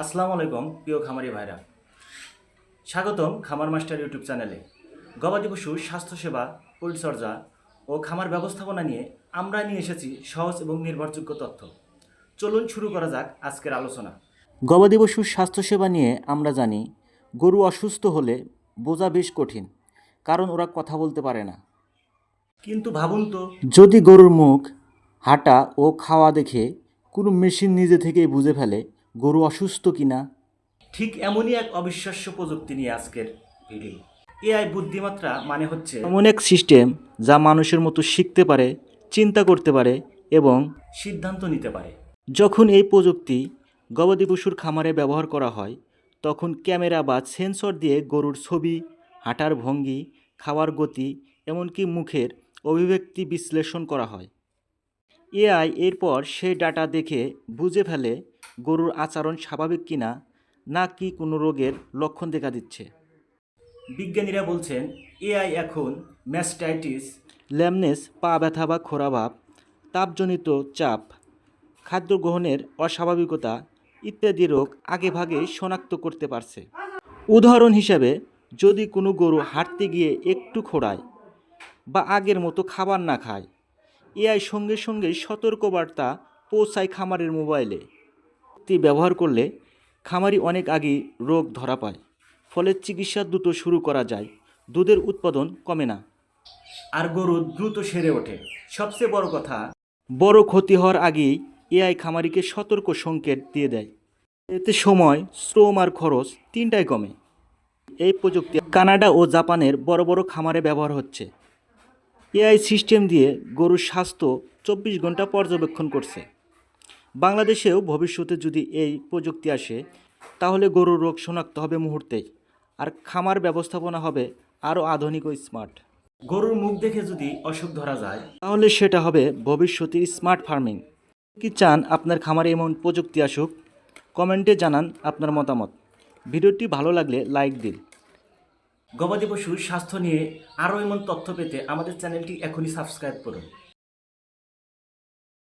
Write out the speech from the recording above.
আসসালামু আলাইকুম, প্রিয় খামারি ভাইরা। স্বাগতম খামার মাস্টার ইউটিউব চ্যানেলে। গবাদি পশুর স্বাস্থ্যসেবা, পরিচর্যা ও খামার ব্যবস্থাপনা নিয়ে আমরা নিয়ে এসেছি সহজ এবং নির্ভরযোগ্য তথ্য। চলুন শুরু করা যাক আজকের আলোচনা। গবাদি পশুর স্বাস্থ্যসেবা নিয়ে আমরা জানি, গরু অসুস্থ হলে বোঝা বেশ কঠিন, কারণ ওরা কথা বলতে পারে না। কিন্তু ভাবুন তো, যদি গরুর মুখ, হাঁটা ও খাওয়া দেখে কোনো মেশিন নিজে থেকেই বুঝে ফেলে গরু অসুস্থ কিনা? ঠিক এমনই এক অবিশ্বাস্য প্রযুক্তি নিয়ে আজকের ভিডিও। এআই বুদ্ধিমাত্রা মানে হচ্ছে এমন এক সিস্টেম যা মানুষের মতো শিখতে পারে চিন্তা করতে পারে এবং সিদ্ধান্ত নিতে পারে। যখন এই প্রযুক্তি গবাদি পশুর খামারে ব্যবহার করা হয় তখন ক্যামেরা বা সেন্সর দিয়ে গরুর ছবি হাঁটার ভঙ্গি খাওয়ার গতি এমনকি মুখের অভিব্যক্তি বিশ্লেষণ করা হয়। এআই এরপর সেই ডাটা দেখে বুঝে ফেলে গরুর আচরণ স্বাভাবিক কিনা না কি কোনো রোগের লক্ষণ দেখা দিচ্ছে। বিজ্ঞানীরা বলছেন এআই এখন ম্যাস্টাইটিস ল্যামনেস পা ব্যথা বা খোরাভাব তাপজনিত চাপ খাদ্য গ্রহণের অস্বাভাবিকতা ইত্যাদি রোগ আগেভাগে শনাক্ত করতে পারছে। উদাহরণ হিসাবে যদি কোনো গরু হাঁটতে গিয়ে একটু খোড়ায় বা আগের মতো খাবার না খায় এআই সঙ্গে সঙ্গে সতর্কবার্তা পৌঁছায় খামারের মোবাইলে। তি ব্যবহার করলে খামারি অনেক আগেই রোগ ধরা পায় ফলে চিকিৎসা দ্রুত শুরু করা যায় দুধের উৎপাদন কমে না। আর গরু দ্রুত সেরে ওঠে। সবচেয়ে বড় কথা বড় ক্ষতি হওয়ার আগেই এআই খামারিকে সতর্ক সংকেত দিয়ে দেয়। এতে সময় শ্রম আর খরচ তিনটাই কমে। এই প্রযুক্তি কানাডা ও জাপানের বড় বড় খামারে ব্যবহার হচ্ছে। এআই সিস্টেম দিয়ে গরুর স্বাস্থ্য চব্বিশ ঘণ্টা পর্যবেক্ষণ করছে। বাংলাদেশেও ভবিষ্যতে যদি এই প্রযুক্তি আসে তাহলে গরুর রোগ শনাক্ত হবে মুহূর্তেই আর খামার ব্যবস্থাপনা হবে আরও আধুনিক ও স্মার্ট। গরুর মুখ দেখে যদি অসুখ ধরা যায় তাহলে সেটা হবে ভবিষ্যতের স্মার্ট ফার্মিং। কি চান আপনার খামারে এমন প্রযুক্তি আসুক কমেন্টে জানান আপনার মতামত। ভিডিওটি ভালো লাগলে লাইক দিন। গবাদি পশুর স্বাস্থ্য নিয়ে আরও এমন তথ্য পেতে আমাদের চ্যানেলটি এখনই সাবস্ক্রাইব করুন।